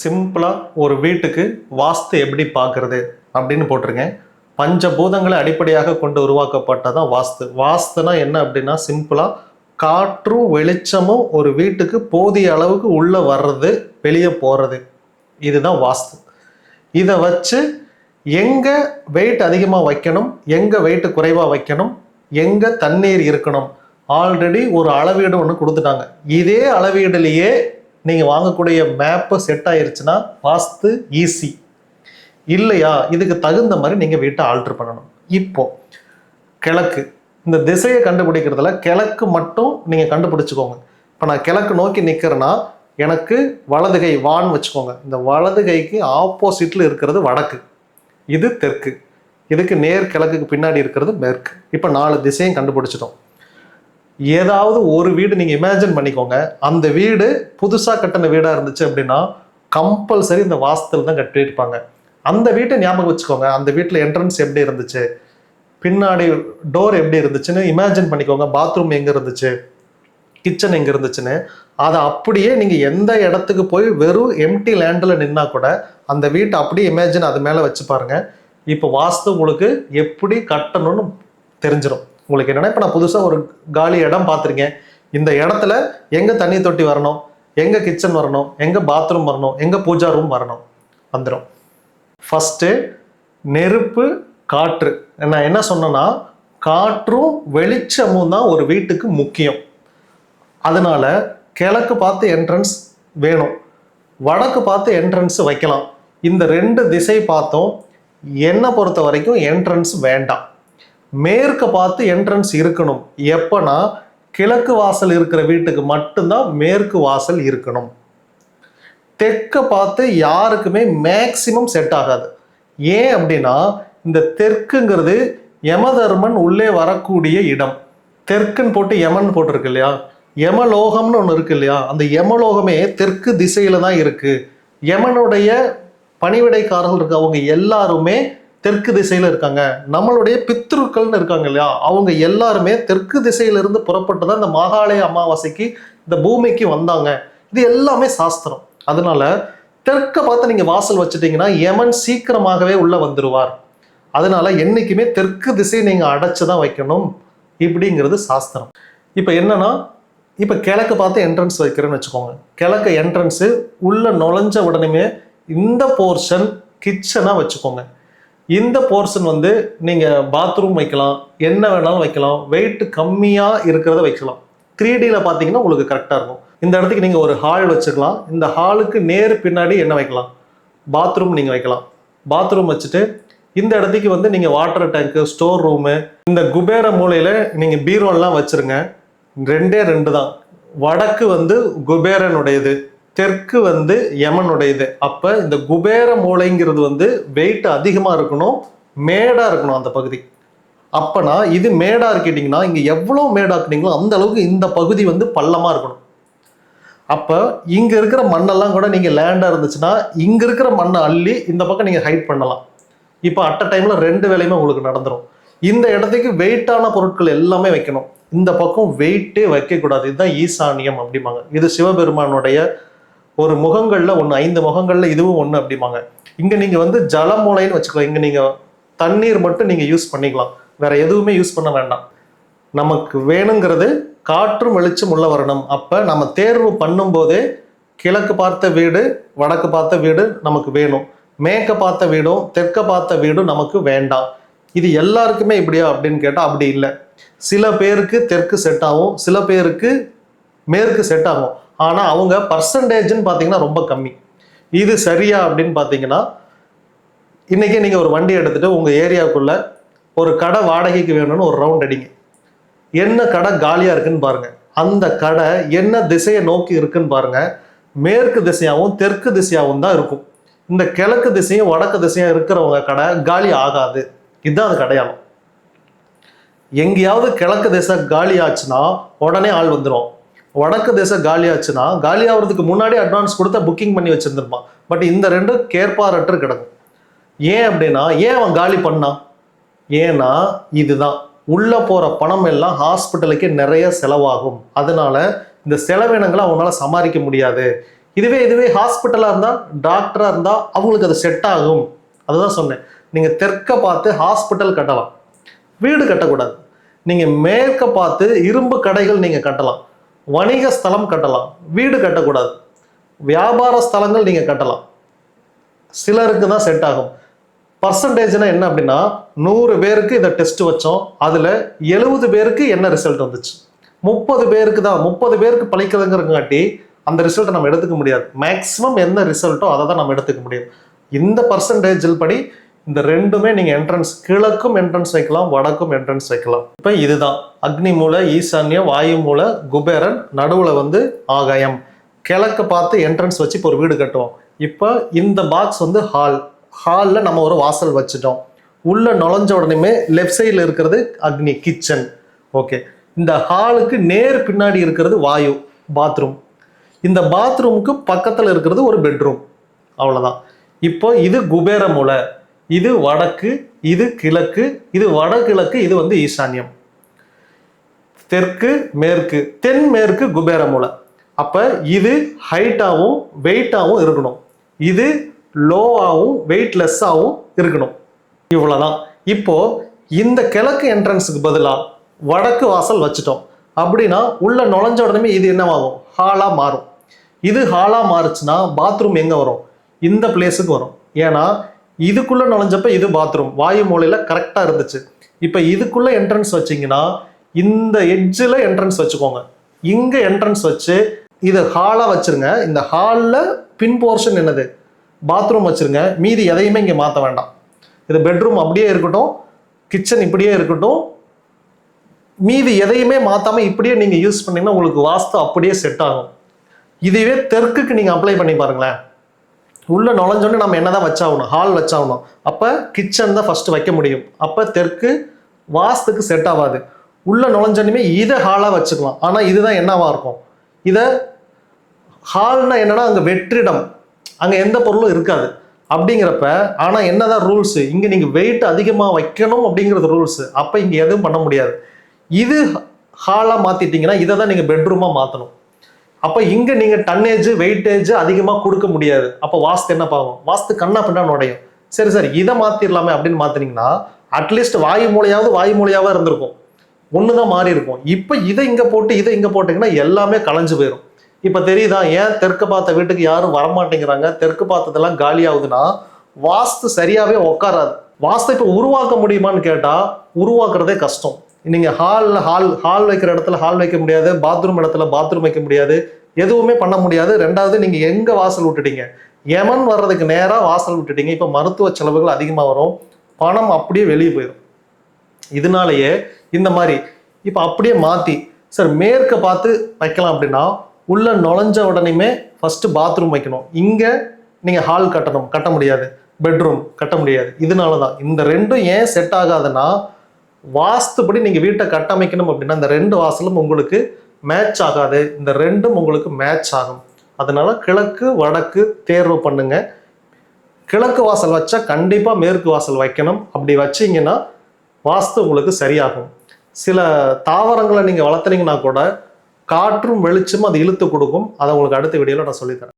சிம்பிளாக ஒரு வீட்டுக்கு வாஸ்து எப்படி பார்க்குறது அப்படின்னு போட்டிருக்கேன். பஞ்சபூதங்களை அடிப்படையாக கொண்டு உருவாக்கப்பட்டதான் வாஸ்து. வாஸ்துனா என்ன அப்படின்னா சிம்பிளாக காற்றும் வெளிச்சமும் ஒரு வீட்டுக்கு போதிய அளவுக்கு உள்ளே வர்றது வெளியே போகிறது இதுதான் வாஸ்து. இதை வச்சு எங்கே வெயிட் அதிகமாக வைக்கணும் எங்கே வெயிட் குறைவாக வைக்கணும் எங்கே தண்ணீர் இருக்கணும். ஆல்ரெடி ஒரு அளவீடு ஒன்று கொடுத்துட்டாங்க. இதே அளவீடுலேயே நீங்கள் வாங்கக்கூடிய மேப்பு செட் ஆயிருச்சுன்னா வாஸ்து ஈஸி இல்லையா? இதுக்கு தகுந்த மாதிரி நீங்கள் வீட்டை ஆல்ட்ரு பண்ணணும். இப்போ கிழக்கு. இந்த திசையை கண்டுபிடிக்கிறதுல கிழக்கு மட்டும் நீங்கள் கண்டுபிடிச்சிக்கோங்க. இப்போ நான் கிழக்கு நோக்கி நிற்கிறேன்னா எனக்கு வலது கை வான் வச்சுக்கோங்க. இந்த வலது கைக்கு ஆப்போசிட்டில் இருக்கிறது வடக்கு. இது தெற்கு. இதுக்கு நேர் கிழக்குக்கு பின்னாடி இருக்கிறது மேற்கு. இப்போ நாலு திசையும் கண்டுபிடிச்சிட்டோம். ஏதாவது ஒரு வீடு நீங்கள் இமேஜின் பண்ணிக்கோங்க. அந்த வீடு புதுசாக கட்டின வீடாக இருந்துச்சு அப்படின்னா கம்பல்சரி இந்த வாஸ்துல தான் கட்டியிருப்பாங்க. அந்த வீட்டை ஞாபகம் வச்சுக்கோங்க. அந்த வீட்டில் என்ட்ரன்ஸ் எப்படி இருந்துச்சு? பின்னாடி டோர் எப்படி இருந்துச்சுன்னு இமேஜின் பண்ணிக்கோங்க. பாத்ரூம் எங்கே இருந்துச்சு? கிச்சன் எங்கே இருந்துச்சுன்னு. அதை அப்படியே நீங்கள் எந்த இடத்துக்கு போய் வெறும் எம்டி லேண்டில் நின்னா கூட அந்த வீட்டை அப்படியே இமேஜின் அது மேலே வச்சு பாருங்கள் இப்போ வாஸ்து உங்களுக்கு எப்படி கட்டணும்னு தெரிஞ்சிடும் உங்களுக்கு என்னென்னா இப்போ நான் புதுசாக ஒரு காலி இடம் பார்த்துருக்கேன். இந்த இடத்துல எங்கே தண்ணி தொட்டி வரணும்? எங்கே கிச்சன் வரணும்? எங்கே பாத்ரூம் வரணும்? எங்கே பூஜா ரூம் வரணும்? வந்துடும் ஃபஸ்ட்டு நெருப்பு காற்று. நான் என்ன சொன்னேன்னா காற்றும் வெளிச்சமும் தான் ஒரு வீட்டுக்கு முக்கியம். அதனால கிழக்கு பார்த்து என்ட்ரன்ஸ் வேணும். வடக்கு பார்த்து என்ட்ரன்ஸ் வைக்கலாம். இந்த ரெண்டு திசை பார்த்தோம் என்னை பொறுத்த வரைக்கும் என்ட்ரன்ஸ் வேண்டாம். மேற்க பார்த்து என்ட்ரன்ஸ் இருக்கணும். எப்பனா கிழக்கு வாசல் இருக்கிற வீட்டுக்கு மட்டும்தான் மேற்கு வாசல் இருக்கணும். தெற்க பார்த்து யாருக்குமே மேக்சிமம் செட் ஆகாது. ஏன் அப்படின்னா இந்த தெற்குங்கிறது யமதர்மன் உள்ளே வரக்கூடிய இடம். தெற்குன்னு போட்டு யமன் போட்டிருக்கு இல்லையா? யமலோகம்னு ஒன்று இருக்கு இல்லையா? அந்த யமலோகமே தெற்கு திசையில தான் இருக்கு. யமனுடைய பணிவிடைக்காரர்கள் இருக்க. அவங்க எல்லாருமே தெற்கு திசையில இருக்காங்க. நம்மளுடைய பித்ருக்கள்னு இருக்காங்க இல்லையா? அவங்க எல்லாருமே தெற்கு திசையிலிருந்து புறப்பட்டு தான் இந்த மகாலய அமாவாசைக்கு இந்த பூமிக்கு வந்தாங்க. இது எல்லாமே சாஸ்திரம். அதனால தெற்க பார்த்து நீங்க வாசல் வச்சுட்டீங்கன்னா யமன் சீக்கிரமாகவே உள்ள வந்துருவார். அதனால என்னைக்குமே தெற்கு திசையை நீங்க அடைச்சி தான் வைக்கணும் இப்படிங்கிறது சாஸ்திரம். இப்போ என்னன்னா இப்போ கிழக்கு பார்த்து என்ட்ரன்ஸ் வைக்கிறேன்னு வச்சுக்கோங்க. கிழக்கு என்ட்ரன்ஸு உள்ள நுழைஞ்ச உடனே இந்த போர்ஷன் கிச்சனாக வச்சுக்கோங்க. இந்த போர்ஷன் வந்து நீங்கள் பாத்ரூம் வைக்கலாம் என்ன வேணாலும் வைக்கலாம் வெயிட் கம்மியாக இருக்கிறத வைக்கலாம். த்ரீ டியில் பார்த்தீங்கன்னா உங்களுக்கு கரெக்டாக இருக்கும். இந்த இடத்துக்கு நீங்கள் ஒரு ஹால் வச்சுக்கலாம். இந்த ஹாலுக்கு நேர் பின்னாடி என்ன வைக்கலாம்? பாத்ரூம் நீங்கள் வைக்கலாம். பாத்ரூம் வச்சுட்டு இந்த இடத்துக்கு வந்து நீங்கள் வாட்டர் டேங்க்கு ஸ்டோர் ரூமு இந்த குபேர மூலையில் நீங்கள் பீரோலாம் வச்சுருங்க. ரெண்டே ரெண்டு தான். வடக்கு வந்து குபேரனுடையது. தெற்கு வந்து யமனுடையது. அப்போ இந்த குபேர மூளைங்கிறது வந்து வெயிட் அதிகமாக இருக்கணும் மேடாக இருக்கணும் அந்த பகுதி. அப்பனா இது மேடாக இருக்கிட்டீங்கன்னா இங்கே எவ்வளோ மேடாக்குனீங்களோ அந்த அளவுக்கு இந்த பகுதி வந்து பள்ளமாக இருக்கணும். அப்போ இங்கே இருக்கிற மண்ணெல்லாம் கூட நீங்கள் லேண்டாக இருந்துச்சுன்னா இங்கே இருக்கிற மண்ணை அள்ளி இந்த பக்கம் நீங்கள் ஹைட் பண்ணலாம். இப்போ அட் டைமில் ரெண்டு வேலையுமே உங்களுக்கு நடந்துடும் இந்த இடத்துக்கு வெயிட்டான பொருட்கள் எல்லாமே வைக்கணும். இந்த பக்கம் வெயிட்டே வைக்கக்கூடாது. இதுதான் ஈசானியம் அப்படிம்பாங்க. இது சிவபெருமானுடைய ஒரு முகங்களில் ஒன்று ஐந்து முகங்களில் இதுவும் ஒன்று அப்படிம்பாங்க. இங்கே நீங்கள் வந்து ஜலமூலைன்னு வச்சுக்கலாம். இங்கே நீங்கள் தண்ணீர் மட்டும் நீங்கள் யூஸ் பண்ணிக்கலாம். வேற எதுவுமே யூஸ் பண்ண வேண்டாம். நமக்கு வேணுங்கிறது காற்றும் வெளிச்சம் உள்ள வரணும். அப்போ நம்ம தேர்வு பண்ணும்போதே கிழக்கு பார்த்த வீடு வடக்கு பார்த்த வீடு நமக்கு வேணும். மேற்க பார்த்த வீடும் தெற்க பார்த்த வீடும் நமக்கு வேண்டாம். இது எல்லாருக்குமே இப்படியா அப்படின்னு கேட்டால் அப்படி இல்லை. சில பேருக்கு தெற்கு செட் ஆகும். சில பேருக்கு மேற்கு செட் ஆகும். ஆனால் அவங்க பர்சன்டேஜ்னு பார்த்தீங்கன்னா ரொம்ப கம்மி. இது சரியா அப்படின்னு பார்த்தீங்கன்னா இன்றைக்கே நீங்கள் ஒரு வண்டி எடுத்துகிட்டு உங்கள் ஏரியாவுக்குள்ள ஒரு கடை வாடகைக்கு வேணும்னு ஒரு ரவுண்ட் அடிங்க. என்ன கடை காலியாக இருக்குன்னு பாருங்கள் அந்த கடை என்ன திசையை நோக்கி இருக்குன்னு பாருங்கள் மேற்கு திசையாகவும் தெற்கு திசையாகவும் தான் இருக்கும். இந்த கிழக்கு திசையும் வடக்கு திசையும் இருக்கிறவங்க கடை காலி ஆகாது. இதுதான் அது கடையாளம். எங்கேயாவது கிழக்கு திசை காலி ஆச்சுன்னா உடனே ஆள் வந்துடும் வடக்கு திசை காலியாச்சுன்னா காலி ஆகிறதுக்கு முன்னாடி அட்வான்ஸ் கொடுத்தா புக்கிங் பண்ணி வச்சுருந்துருப்பான் பட் இந்த ரெண்டும் கேட்பாரற்று கிடக்கும். ஏன் அப்படின்னா ஏன் அவன் காலி பண்ணான் ஏன்னா இதுதான். உள்ளே போகிற பணம் எல்லாம் ஹாஸ்பிட்டலுக்கு நிறைய செலவாகும். அதனால இந்த செலவினங்களை அவனால் சமாளிக்க முடியாது. இதுவே இதுவே ஹாஸ்பிட்டலாக இருந்தால் டாக்டராக இருந்தால் அவங்களுக்கு அது செட் ஆகும். அதுதான் சொன்னேன். நீங்கள் தெற்க பார்த்து ஹாஸ்பிட்டல் கட்டலாம். வீடு கட்டக்கூடாது. நீங்கள் மேற்க பார்த்து இரும்பு கடைகள் நீங்கள் கட்டலாம். வணிக ஸ்தலம் கட்டலாம். வீடு கட்டக்கூடாது. வியாபார ஸ்தலங்கள் நீங்கள் கட்டலாம். சிலருக்கு தான் செட் ஆகும். பர்சன்டேஜ்னா என்ன அப்படின்னா நூறு பேருக்கு இதை டெஸ்ட் வச்சோம். அதில் எழுபது பேருக்கு என்ன ரிசல்ட் வந்துச்சு? முப்பது பேருக்கு தான். முப்பது பேருக்கு பழிக்கிறதுங்கிறங்காட்டி அந்த ரிசல்ட்டை நம்ம எடுத்துக்க முடியாது. மேக்ஸிமம் என்ன ரிசல்ட்டோ அதை தான் நம்ம எடுத்துக்க முடியும். இந்த பர்சன்டேஜில் படி இந்த ரெண்டுமே நீங்கள் என்ட்ரன்ஸ் கிழக்கும் என்ட்ரன்ஸ் வைக்கலாம் வடக்கும் என்ட்ரன்ஸ் வைக்கலாம். இப்போ இதுதான். அக்னி மூலை ஈசான்யம் வாயு மூலை குபேரன் நடுவில் வந்து ஆகாயம். கிழக்கு பார்த்து என்ட்ரன்ஸ் வச்சு இப்போ ஒரு வீடு கட்டுவோம். இப்போ இந்த பாக்ஸ் வந்து ஹால் ஹாலில் நம்ம ஒரு வாசல் வச்சுட்டோம். உள்ளே நுழைஞ்ச உடனேமே லெஃப்ட் சைடில் இருக்கிறது அக்னி கிச்சன் ஓகே இந்த ஹாலுக்கு நேர் பின்னாடி இருக்கிறது வாயு பாத்ரூம் இந்த பாத்ரூமுக்கு பக்கத்தில் இருக்கிறது ஒரு பெட்ரூம் அவ்வளோதான் இப்போ இது குபேர மூலை இது வடக்கு இது கிழக்கு இது வடகிழக்கு இது வந்து ஈசான்யம். தெற்கு மேற்கு தென் மேற்கு குபேர மூலை அப்போ இது ஹைட்டாகவும் வெயிட்டாகவும் இருக்கணும். இது லோவாகவும் வெயிட்லெஸ்ஸாகவும் இருக்கணும். இவ்வளோதான் இப்போ இந்த கிழக்கு என்ட்ரன்ஸுக்கு பதிலாக வடக்கு வாசல் வச்சுட்டோம். அப்படின்னா உள்ள நுழைஞ்ச உடனே இது என்னவாகும்? ஹாலாக மாறும். இது ஹாலாக மாறுச்சுன்னா பாத்ரூம் எங்கே வரும்? இந்த பிளேஸுக்கு வரும். ஏன்னா இதுக்குள்ளே நுழைஞ்சப்ப இது பாத்ரூம் வாயு மூலையில் கரெக்டாக இருந்துச்சு. இப்போ இதுக்குள்ளே என்ட்ரன்ஸ் வச்சிங்கன்னா இந்த எட்ஜில் என்ட்ரன்ஸ் வச்சுக்கோங்க. இங்கே என்ட்ரன்ஸ் வச்சு இது ஹாலாக வச்சுருங்க. இந்த ஹாலில் பின் போர்ஷன் என்னது? பாத்ரூம் வச்சுருங்க. மீதி எதையுமே இங்கே மாற்ற வேண்டாம். இது பெட்ரூம் அப்படியே இருக்கட்டும். கிச்சன் இப்படியே இருக்கட்டும். மீதி எதையுமே மாற்றாமல் இப்படியே நீங்கள் யூஸ் பண்ணிங்கன்னா உங்களுக்கு வாஸ்து அப்படியே செட் ஆகும். இதுவே தெற்குக்கு நீங்கள் அப்ளை பண்ணி பாருங்களேன். உள்ளே நுழைஞ்சோடனே நம்ம என்ன தான் வச்சாகணும்? ஹால் வச்சாகணும். அப்போ கிச்சன் தான் ஃபஸ்ட்டு வைக்க முடியும். அப்போ தெற்கு வாஸ்துக்கு செட் ஆகாது. உள்ள நுழைஞ்சோடனே இதை ஹாலாக வச்சுக்கலாம். ஆனால் இதுதான் என்னவாக இருக்கும்? இதை ஹால்னால் என்னன்னா அங்கே வெற்றிடம். அங்கே எந்த பொருளும் இருக்காது. அப்படிங்கிறப்ப ஆனால் என்னதான் ரூல்ஸு இங்கே நீங்கள் வெயிட் அதிகமாக வைக்கணும் அப்படிங்கிறது ரூல்ஸு அப்போ இங்கே எதுவும் பண்ண முடியாது. இது ஹாலாக மாற்றிட்டீங்கன்னா இதை தான் நீங்கள் பெட்ரூமாக மாற்றணும் அப்போ இங்கே நீங்கள் டன்னேஜ் வெயிட்டேஜ் அதிகமாக கொடுக்க முடியாது. அப்போ வாஸ்து என்ன பாவம்? வாஸ்து கண்ணா பின்னா நுடையும். சரி சரி இதை மாற்றிடலாமே அப்படின்னு மாற்றினீங்கன்னா அட்லீஸ்ட் வாயு மூலையாவது வாயு மூலையாவது இருந்திருக்கும். ஒன்று தான் மாறி இருக்கும். இப்போ இதை இங்கே போட்டு இதை இங்கே போட்டிங்கன்னா எல்லாமே கலைஞ்சு போயிடும் இப்போ தெரியுதா? ஏன் தெற்கு பார்த்த வீட்டுக்கு யாரும் வரமாட்டேங்கிறாங்க? தெற்கு பார்த்ததெல்லாம் காலி ஆகுதுன்னா வாஸ்து சரியாவே உட்காராது வாஸ்து இப்போ உருவாக்க முடியுமான்னு கேட்டால் உருவாக்குறதே கஷ்டம். நீங்கள் ஹாலில் ஹால் ஹால் வைக்கிற இடத்துல ஹால் வைக்க முடியாது பாத்ரூம் இடத்துல பாத்ரூம் வைக்க முடியாது எதுவுமே பண்ண முடியாது. ரெண்டாவது நீங்கள் எங்கே வாசல் விட்டுட்டீங்க? எமன் வர்றதுக்கு நேராக வாசல் விட்டுட்டீங்க. இப்போ மருத்துவ செலவுகள் அதிகமாக வரும். பணம் அப்படியே வெளியே போயிடும். இதனாலேயே இந்த மாதிரி இப்போ அப்படியே மாற்றி சார் மேற்க பார்த்து வைக்கலாம் அப்படின்னா உள்ள நுழைஞ்ச உடனேயுமே ஃபஸ்ட்டு பாத்ரூம் வைக்கணும். இங்கே நீங்கள் ஹால் கட்டணும். கட்ட முடியாது. பெட்ரூம் கட்ட முடியாது. இதனால தான் இந்த ரெண்டும் ஏன் செட் ஆகாதுன்னா வாஸ்துபடி நீங்கள் வீட்டை கட்டமைக்கணும் அப்படின்னா இந்த ரெண்டு வாசலும் உங்களுக்கு மேட்ச் ஆகாது. இந்த ரெண்டும் உங்களுக்கு மேட்ச் ஆகும். அதனால் கிழக்கு வடக்கு தேர்வு பண்ணுங்க. கிழக்கு வாசல் வச்சா கண்டிப்பாக மேற்கு வாசல் வைக்கணும். அப்படி வச்சிங்கன்னா வாஸ்து உங்களுக்கு சரியாகும். சில தாவரங்களை நீங்கள் வளர்த்துனீங்கன்னா கூட காற்றும் வெளிச்சமும் அது இழுத்து கொடுக்கும். அதை உங்களுக்கு அடுத்த வீடியோவில் நான் சொல்லித்தரேன்.